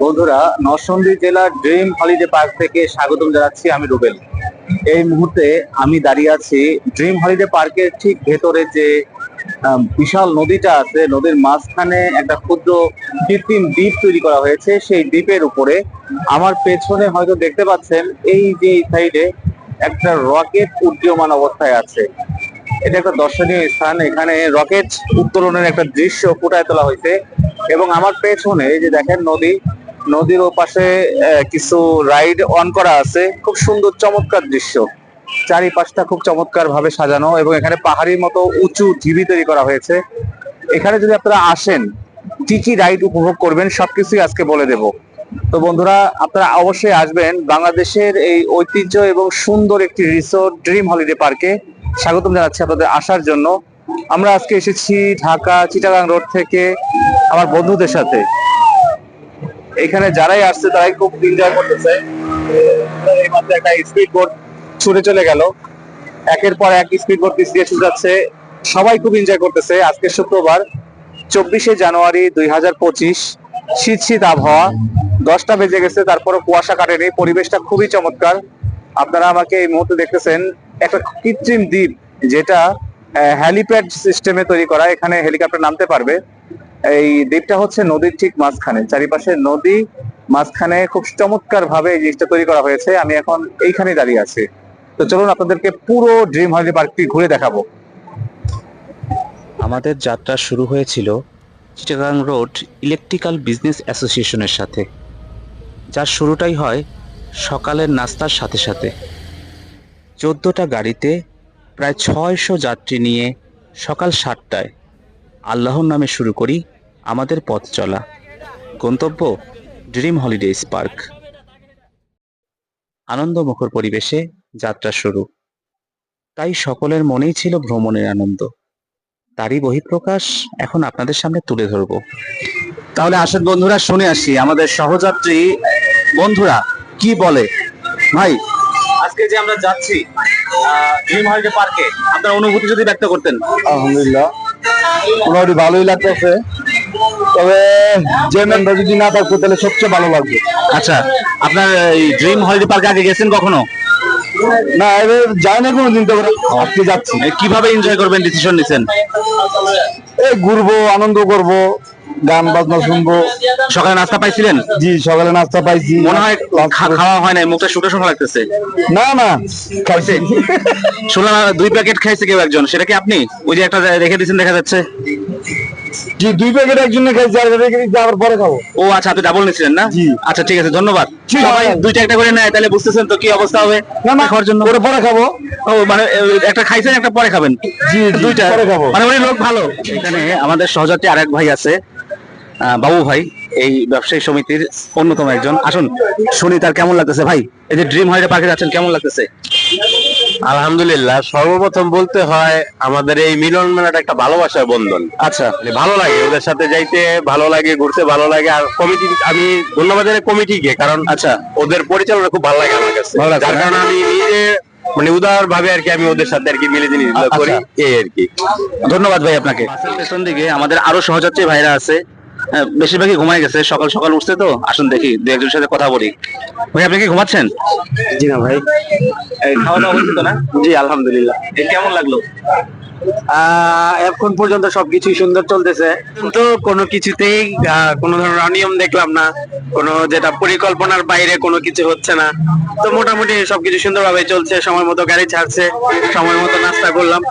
বন্ধুরা, নরসিংদী জেলার dream holiday park থেকে স্বাগতম জানাচ্ছি আমি রুবেল। এই মুহূর্তে আমি দাঁড়িয়ে আছি ড্রিম হলিডে পার্কের ঠিক ভেতরে যে বিশাল নদীটা আছে, নদীর মাঝখানে একটা ক্ষুদ্র কৃত্রিম দ্বীপ তৈরি করা হয়েছে। সেই দ্বীপের উপরে আমার পেছনে হয়তো দেখতে পাচ্ছেন, এই যে সাইডে একটা রকেট উড্ডীয়মান অবস্থায় আছে। এটা একটা দর্শনীয় স্থান। এখানে রকেট উত্তোলনের একটা দৃশ্য ফুটায় তোলা হয়েছে। এবং আমার পেছনে যে দেখেন নদী নদীর ওপাশে কিছু রাইড অন করা আছে। খুব সুন্দর, চমৎকার দৃশ্য। চারিপাশটা খুব চমৎকার ভাবে সাজানো এবং এখানে পাহাড়ির মতো উঁচু ঢিবি তৈরি করা হয়েছে। এখানে যদি আপনারা আসেন, কি কি রাইড উপভোগ করবেন, সবকিছুই আজকে বলে দেব। তো বন্ধুরা, আপনারা অবশ্যই আসবেন বাংলাদেশের এই ঐতিহ্য এবং সুন্দর একটি রিসোর্ট, ড্রিম হলিডে পার্কে। স্বাগতম জানাচ্ছি আপনাদের আসার জন্য। আমরা আজকে এসেছি ঢাকা, চিটাগাং রোড থেকে আমার বন্ধুদের সাথে। এখানে যারাই আসছে, তারাই খুব এনজয় করতেছে। এই মাত্র একটা স্পিড বোট ছুটে চলে গেল। একের পর এক স্পিড বোট পিছিয়ে এসে যাচ্ছে। সবাই খুব এনজয় করতেছে। আজকে শুক্রবার, চব্বিশে জানুয়ারি দুই হাজার পঁচিশ। শীত শীত আবহাওয়া। দশটা বেজে গেছে তারপরে কুয়াশা কাটেনি। পরিবেশটা খুবই চমৎকার। আপনারা আমাকে এই মুহূর্তে দেখতেছেন, একটা কৃত্রিম দ্বীপ, যেটা হ্যালিপ্যাড সিস্টেমে তৈরি করা। এখানে হেলিকপ্টার নামতে পারবে। এই দ্বীপটা হচ্ছে নদীর ঠিক মাঝখানে। চারিপাশে নদী মাঝখানে খুব চমৎকার ভাবে এই জিনিসটা তৈরি করা হয়েছে। আমি এখন এইখানে দাঁড়িয়ে আছি। তো চলুন আপনাদেরকে পুরো ড্রিম হলিডে পার্কটি ঘুরে দেখাবো। আমাদের যাত্রা শুরু হয়েছিল চিটাগাং রোড ইলেকট্রিক্যাল বিজনেস অ্যাসোসিয়েশনের সাথে। যার শুরুটাই হয় সকালের নাস্তার সাথে সাথে। চোদ্দোটা গাড়িতে প্রায় ছয়শো যাত্রী নিয়ে সকাল সাতটায় আল্লাহর নামে শুরু করি আমাদের পথ চলা। গন্তব্য ড্রিম হলিডেজ পার্ক আনন্দমুখর পরিবেশে যাত্রা শুরু। তাই সকলের মনেই ছিল ভ্রমণের আনন্দ। তারই বহিঃপ্রকাশ এখন আপনাদের সামনে তুলে ধরবো। তাহলে আসেন বন্ধুরা, শুনে আসি আমাদের সহযাত্রী। বন্ধুরা, কি বলে? ভাই, আজকে যে আমরা যাচ্ছি ড্রিম হলিডে পার্কে আপনার অনুভূতি যদি ব্যক্ত করতেন। আলহামদুলিল্লাহ। ভালোই লাগতেছে। তবে মেম্বার যদি না থাকতো তাহলে সবচেয়ে ভালো লাগবে। আচ্ছা আপনার এই ড্রিম হলিডে পার্কে আগে গেছেন কখনো? না এবার যাই না কোনোদিন তবে আজকে যাচ্ছি। কীভাবে এনজয় করবেন ডিসিশন নিছেন? এই ঘুরবো আনন্দ করব গান বাজনা শুনব। সকালে নাস্তা পাইছিলেন? জি সকালে নাস্তা পাইছি। মনে হয় খাওয়া হয় নাই মুখটা শুকনো শুকনো লাগতেছে। না না খাইছি। শুনলাম দুই প্যাকেট খাইছে কেউ একজন সেটা কি আপনি? ওই যে একটা রেখে দিয়েছেন দেখা যাচ্ছে। জি দুই প্যাকেট একজনে খাই আর আবার পরে খাব। ও আচ্ছা আপনি ডাবল নিছিলেন না? জি। আচ্ছা ঠিক আছে ধন্যবাদ। সবাই দুইটা একটা করে নেয় তাহলে বুঝতেছেন তো কি অবস্থা হবে। না না খাওয়ার জন্য। পরে পরে খাব। ও মানে একটা খাইছেন একটা পরে খাবেন। জি দুইটা। পরে খাব। মানে উনি লোক ভালো। এখানে আমাদের সহযাত্রী আরেক ভাই আছে। বাবু ভাই এই ব্যবসায়ী সমিতির অন্যতম একজন। আসুন শুনি তার কেমন লাগতেছে ভাই? এই যে ড্রিম হলিডে পার্কে যাচ্ছেন কেমন লাগতেছে? আলহামদুলিল্লাহ সর্বপ্রথম বলতে হয় আমাদের এই মিলন মেলাটা একটা ভালোবাসার বন্ধন। আচ্ছা। মানে ভালো লাগে ওদের সাথে যাইতে ভালো লাগে ঘুরতে ভালো লাগে আর কমিটি আমি ধন্যবাদ কমিটিকে কারণ আচ্ছা। ওদের পরিচালনা খুব ভালো লাগে আমার কাছে। যার কারণে আমি নিজে মানে উদার ভাবে আর কি আমি ওদের সাথে আর কি মিলে জিনিসগুলো আচ্ছা। করি এই আর কি। ধন্যবাদ ভাই আপনাকে। পেছন দিকে আমাদের আরও সহযাত্রী ভাইরা আছে বেশিরভাগই ঘুমাই গেছে। সকাল সকাল উঠছে তো। আসুন দেখি দু একজনের সাথে কথা বলি। ভাই আপনি কি ঘুমাচ্ছেন? জি না ভাই। খাওয়া দাওয়া হচ্ছে তো না? জি আলহামদুলিল্লাহ। কেমন লাগল? এখন পর্যন্ত সবকিছুই সুন্দর চলতেছে। কিন্তু কোনো কিছুতেই কোনো ধরনের অনিয়ম দেখলাম না। কোনো যেটা পরিকল্পনার বাইরে কোনো কিছু হচ্ছে না। তো মোটামুটি সবকিছু সুন্দরভাবে চলছে, সময় মতো গাড়ি ছাড়ছে, সময় মতো নাস্তা করলাম।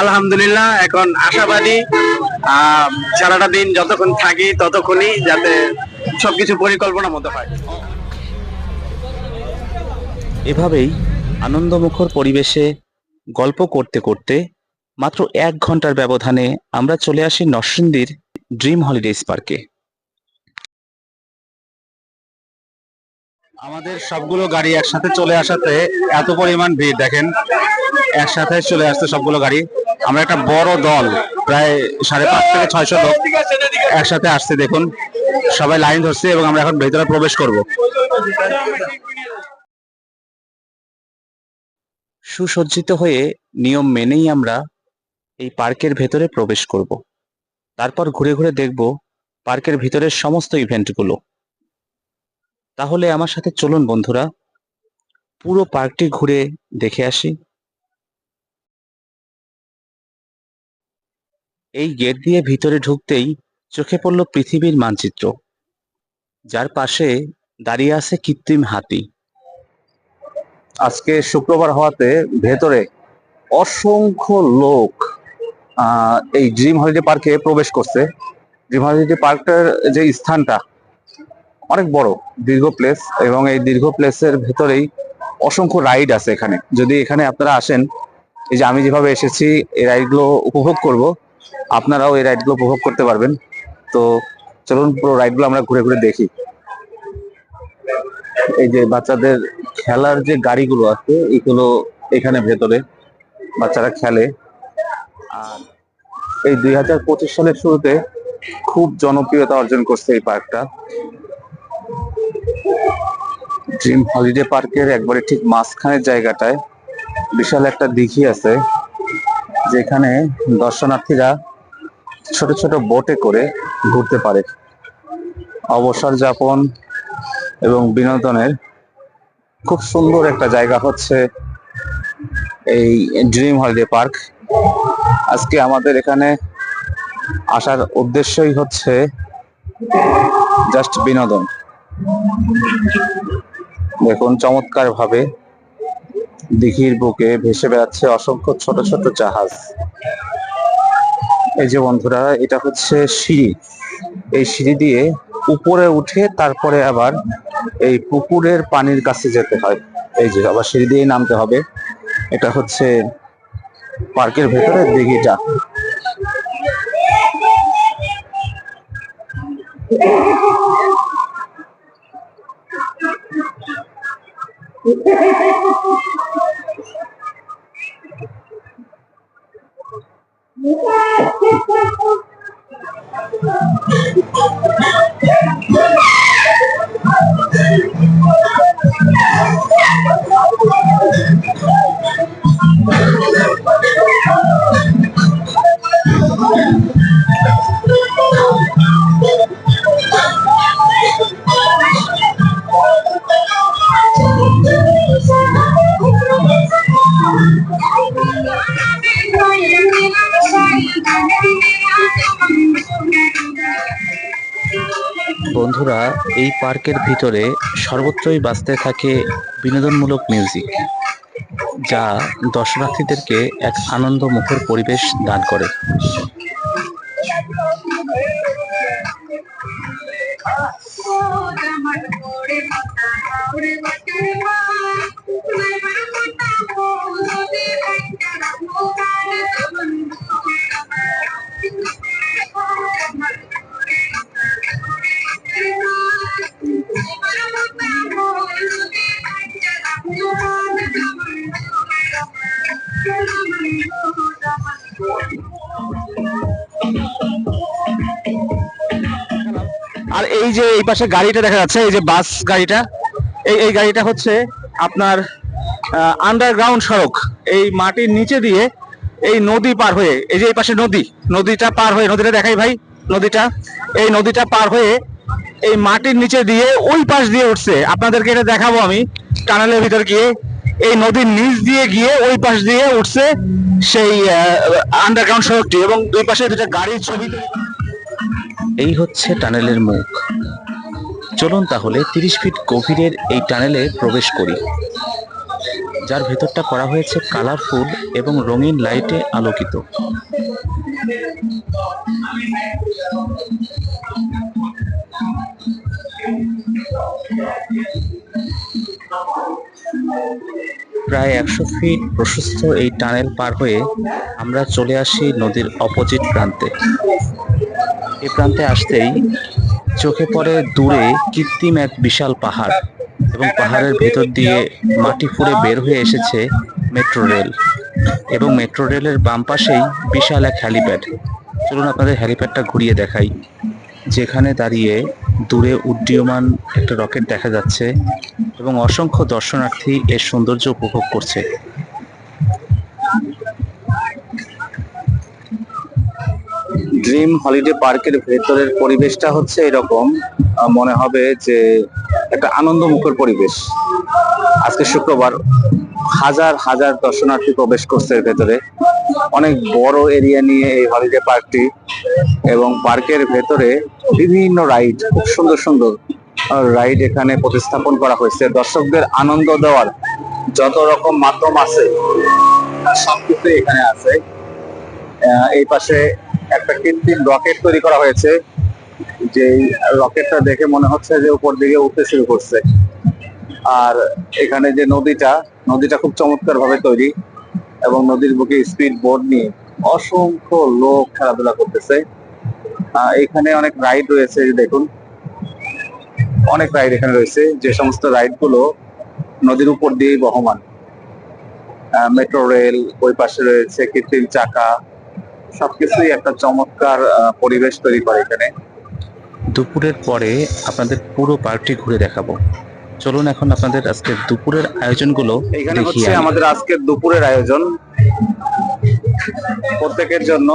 আলহামদুলিল্লাহ, এখন আশাবাদী সারাটা দিন যতক্ষণ থাকি ততক্ষণই যাতে সবকিছু পরিকল্পনা মতো হয়। এভাবেই আনন্দমুখর পরিবেশে গল্প করতে করতে মাত্র এক ঘণ্টার ব্যবধানে আমরা চলে আসি নরসিংদীর ড্রিম হলিডেজ পার্কে। আমাদের সবগুলো গাড়ি একসাথে চলে আসাতে এত পরিমাণ ভিড়, দেখেন। একসাথে চলে আসছে সবগুলো গাড়ি। আমরা একটা বড় দল, প্রায় সাড়ে পাঁচ থেকে ছয়শো লোক একসাথে আসছে, দেখুন। সবাই লাইন ধরছে এবং আমরা এখন ভেতরে প্রবেশ করব। সুসজ্জিত হয়ে নিয়ম মেনেই আমরা এই পার্কের ভেতরে প্রবেশ করব। তারপর ঘুরে ঘুরে দেখব পার্কের ভিতরের সমস্ত ইভেন্টগুলো। তাহলে আমার সাথে চলুন বন্ধুরা, পুরো পার্কটি ঘুরে দেখে আসি। এই গেট দিয়ে ভিতরে ঢুকতেই চোখে পড়ল পৃথিবীর মানচিত্র। যার পাশে দাঁড়িয়ে আছে কৃত্রিম হাতি। আজকে শুক্রবার হওয়াতে ভেতরে অসংখ্য লোক এই ড্রিম হলিডে পার্কে প্রবেশ করছে। ড্রিম হলিডে পার্কটার যে স্থানটা, অনেক বড়, দীর্ঘ প্লেস এবং এই দীর্ঘ প্লেসের ভেতরেই অসংখ্য রাইড আছে এখানে। যদি এখানে আপনারা আসেন, এই যে আমি যেভাবে এসেছি, এই রাইডগুলো উপভোগ করব, আপনারাও এই রাইডগুলো উপভোগ করতে পারবেন। তো চলুন, পুরো রাইডগুলো আমরা ঘুরে ঘুরে দেখি। এই যে বাচ্চাদের খেলার যে গাড়িগুলো আছে, এগুলো এখানে ভেতরে বাচ্চারা খেলে। আর এই দুই হাজার পঁচিশ সালের শুরুতে খুব জনপ্রিয়তা অর্জন করছে এই পার্কটা। ড্রিম হলিডে পার্কের একবারে ঠিক মাঝখানের জায়গাটায় বিশাল একটা দিঘি আছে, যেখানে দর্শনার্থীরা ছোট ছোট বোটে করে ঘুরতে পারে। অবসর যাপন এবং বিনোদনের খুব সুন্দর একটা জায়গা হচ্ছে এই ড্রিম হলিডে পার্ক আজকে আমাদের এখানে আসার উদ্দেশ্যই হচ্ছে জাস্ট বিনোদন। দেখুন চমৎকার ভাবে দিঘির বুকে ভেসে বেড়াচ্ছে অসংখ্য ছোট ছোট জাহাজ। এই যে বন্ধুরা, এটা হচ্ছে সিঁড়ি। এই সিঁড়ি দিয়ে উপরে উঠে তারপরে আবার এই পুকুরের পানির কাছে যেতে হয়। এই যে, আবার সিঁড়ি দিয়েই নামতে হবে। এটা হচ্ছে পার্কের ভেতরের দিঘিটা বন্ধুরা, এই পার্কের ভিতরে সর্বত্রই বাঁচতে থাকে বিনোদনমূলক মিউজিক, যা দর্শনার্থীদেরকে এক আনন্দমুখর পরিবেশ দান করে। যে এই পাশে গাড়িটা দেখা যাচ্ছে, এই যে বাস গাড়িটা, এই এই গাড়িটা হচ্ছে আপনার আন্ডারগ্রাউন্ড সড়ক। এই মাটির নিচে দিয়ে এই নদী পার হয়ে, এই যে এই পাশে নদী, নদীটা পার হয়ে, নদীটা দেখাই ভাই, নদীটা। এই নদীটা পার হয়ে এই মাটির নিচে দিয়ে ওই পাশ দিয়ে উঠছে। আপনাদেরকে এটা দেখাবো আমি, টানেলের ভিতর গিয়ে। এই নদীর নিচ দিয়ে গিয়ে ওই পাশ দিয়ে উঠছে সেই আন্ডারগ্রাউন্ড সড়কটি এবং দুই পাশে দুটা গাড়ির ছবি এই হচ্ছে টানেলের মুখ। চলুন তাহলে তিরিশ ফিট গভীরের এই টানেলে প্রবেশ করি। যার ভেতরটা করা হয়েছে কালারফুল এবং রঙিন লাইটে আলোকিত। প্রায় একশো ফিট প্রশস্ত এই টানেল পার হয়ে আমরা চলে আসি নদীর অপোজিট প্রান্তে। এ প্রান্তে আসতেই চোখে পড়ে দূরে কৃত্রিম এক বিশাল পাহাড় এবং পাহাড়ের ভেতর দিয়ে মাটি ফুঁড়ে বের হয়ে এসেছে মেট্রো রেল এবং মেট্রো রেলের বাম পাশেই বিশাল এক হ্যালিপ্যাড। চলুন আপনাদের হ্যালিপ্যাডটা ঘুরিয়ে দেখাই। যেখানে দাঁড়িয়ে দূরে উড্ডীয়মান একটা রকেট দেখা যাচ্ছে এবং অসংখ্য দর্শনার্থী এর সৌন্দর্য উপভোগ করছে। ড্রিম হলিডে পার্কের ভেতরের পরিবেশটা হচ্ছে এরকম। মনে হবে যে একটা আনন্দমুখর পরিবেশ। আজকে শুক্রবার হাজার হাজার দর্শনার্থী প্রবেশ করছে এর ভেতরে। অনেক বড় এরিয়া নিয়ে এই হলিডে পার্কটি এবং পার্কের ভেতরে বিভিন্ন রাইড খুব সুন্দর সুন্দর রাইড এখানে প্রতিস্থাপন করা হয়েছে। দর্শকদের আনন্দ দেওয়ার যত রকম মাধ্যম আছে সবকিছু এখানে আছে। এই পাশে একটা কৃত্রিম রকেট তৈরি করা হয়েছে যে রকেটটা দেখে মনে হচ্ছে যে উপর দিকে উঠতে শুরু করছে। আর এখানে যে নদীটা নদীটা খুব চমৎকার ভাবে তৈরি এবং নদীর বুকে স্পিড বোর্ড নিয়ে অসংখ্য লোক খেলাধুলা করতেছে। এখানে অনেক রাইড রয়েছে দেখুন। অনেক রাইড এখানে রয়েছে, যে সমস্ত রাইডগুলো নদীর উপর দিয়েই বহমান। মেট্রো রেল ওই পাশে রয়েছে কৃত্রিম চাকা সবকিছুই একটা চমৎকার পরিবেশ তৈরি করে এখানে। দুপুরের পরে আপনাদের পুরো পার্কটি ঘুরে দেখাবো। চলুন এখন আপনাদের আজকে দুপুরের আয়োজনগুলো এখানে হচ্ছে আমাদের আজকের দুপুরের আয়োজন। প্রত্যেকের জন্য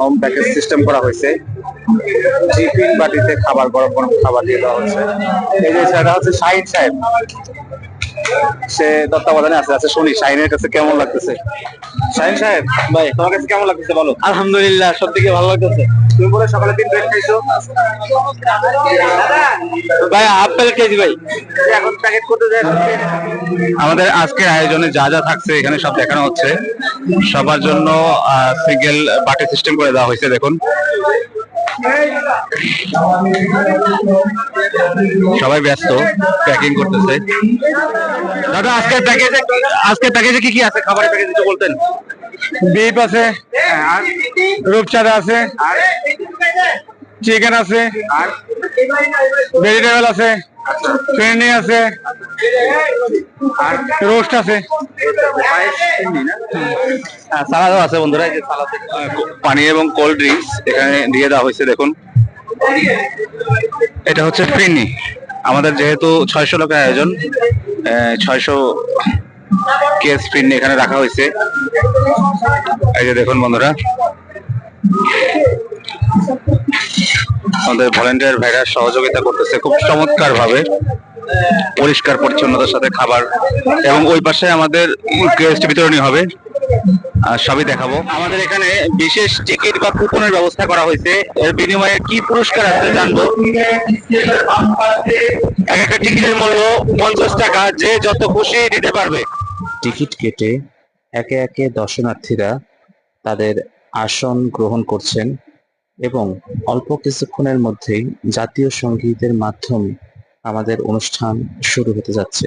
হোম প্যাকেজ সিস্টেম করা হয়েছে। টিফিন বাটিতে খাবার গরম গরম খাবার দিয়ে দেওয়া হচ্ছে। এই যে সেটা হচ্ছে শাহিন সাহেব সে তত্ত্বাবধানে আছে আচ্ছা শুনি শাহিনের কাছে কেমন লাগতেছে? শাহিন সাহেব ভাই তোমার কাছে কেমন লাগতেছে বলো? আলহামদুলিল্লাহ সব থেকে ভালো লাগতেছে? তুমি বলে সকালে তিন প্লেট খাইছো? ভাই হাফ প্লেট খেয়েছি ভাই। এখন প্যাকেট করতে যায়। আমাদের আজকের আয়োজনে যা যা থাকছে এখানে সব দেখানো হচ্ছে। সবার জন্য সিঙ্গেল বাটি সিস্টেম করে দেওয়া হয়েছে দেখুন। সবাই ব্যস্ত প্যাকিং করতেছে। দাদা, আজকের প্যাকেজে আজকের প্যাকেজে কি কি আছে? খাবারের প্যাকেজ একটু বলতেন। বিপ আছে, রূপচাঁদা আছে চিকেন আছে ভেজিটেবল আছে ফিরনি আছে আর রোস্ট আছে। সালাদও আছে বন্ধুরা পানি এবং কোল্ড ড্রিঙ্কস এখানে দিয়ে দেওয়া হয়েছে দেখুন। এটা হচ্ছে ফিরনি আমাদের যেহেতু ছয়শো লোকের আয়োজন ছয়শো কেস ফিরনি এখানে রাখা হয়েছে। এই যে দেখুন বন্ধুরা। আমাদের ভলেন্টিয়ার ভাইরা সহযোগিতা করতেছে খুব চমৎকার ভাবে পরিষ্কার, পরিচ্ছন্নতার সাথে খাবার এবং ওই পাশে আমাদের গেস্ট বিতরণী হবে। আর সবই দেখাবো। আমাদের এখানে বিশেষ টিকিট বা কুপনের ব্যবস্থা করা হয়েছে। এর বিনিময়ে কি পুরস্কার আছে জানব। এক একটা টিকিটের মূল্য পঞ্চাশ টাকা, যে যত খুশি দিতে পারবে। টিকিট কেটে একে একে দর্শনার্থীরা তাদের আসন গ্রহণ করছেন এবং অল্প কিছুক্ষণের মধ্যেই জাতীয় সঙ্গীতের মাধ্যমে আমাদের অনুষ্ঠান শুরু হতে যাচ্ছে।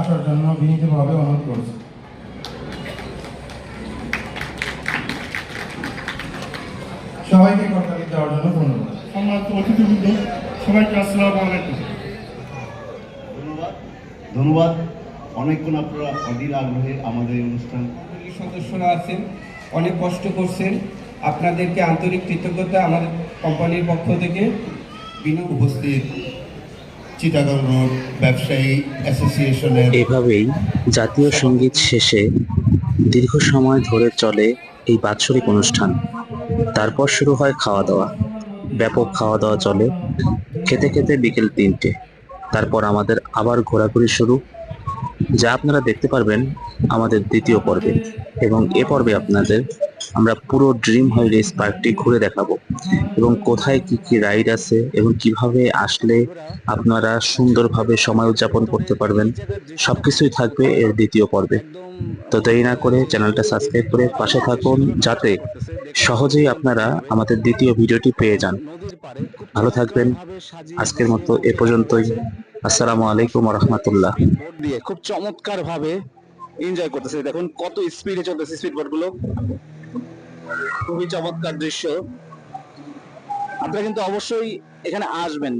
আসার জন্য বিনীতভাবে অনুরোধ করছি। সবাইকে করতালি দেওয়ার জন্য ধন্যবাদ। সম্মানিত অতিথিবৃন্দ সবাইকে আসসালামু আলাইকুম। ধন্যবাদ। ধন্যবাদ। অনেকক্ষণ আপনারা অধীর আগ্রহে আমাদের এই অনুষ্ঠান সদস্যরা আছেন অনেক কষ্ট করছেন। আপনাদেরকে আন্তরিক কৃতজ্ঞতা আমাদের কোম্পানির পক্ষ থেকে বিনয় উপস্থিত। এভাবেই জাতীয় সংগীত শেষে দীর্ঘ সময় ধরে চলে এই বাৎসরিক অনুষ্ঠান। তারপর শুরু হয় খাওয়া দাওয়া ব্যাপক খাওয়া দাওয়া চলে খেতে খেতে বিকেল তিনটে। তারপর আমাদের আবার ঘোরাঘুরি শুরু, যা আপনারা দেখতে পারবেন আমাদের দ্বিতীয় পর্বে। এবং এ পর্বে আপনাদের আমরা পুরো ড্রিম হলিডেজ পার্কটি ঘুরে দেখাবো। এবং কোথায় কি কি রাইড আছে এবং কীভাবে আসলে আপনারা সুন্দরভাবে সময় উদযাপন করতে পারবেন, সবকিছুই থাকবে এর দ্বিতীয় পর্বে। তো দেরি না করে চ্যানেলটা সাবস্ক্রাইব করে পাশে থাকুন, যাতে সহজেই আপনারা আমাদের দ্বিতীয় ভিডিওটি পেয়ে যান। ভালো থাকবেন। আজকের মতো এ পর্যন্তই। আসসালামু আলাইকুম রহমতুল্লাহ দিয়ে খুব চমৎকার ভাবে এনজয় করতেছে। দেখুন কত স্পিডে চলতেছে স্পিড বোটগুলো। খুবই চমৎকার দৃশ্য। আপনারা কিন্তু অবশ্যই এখানে আসবেন।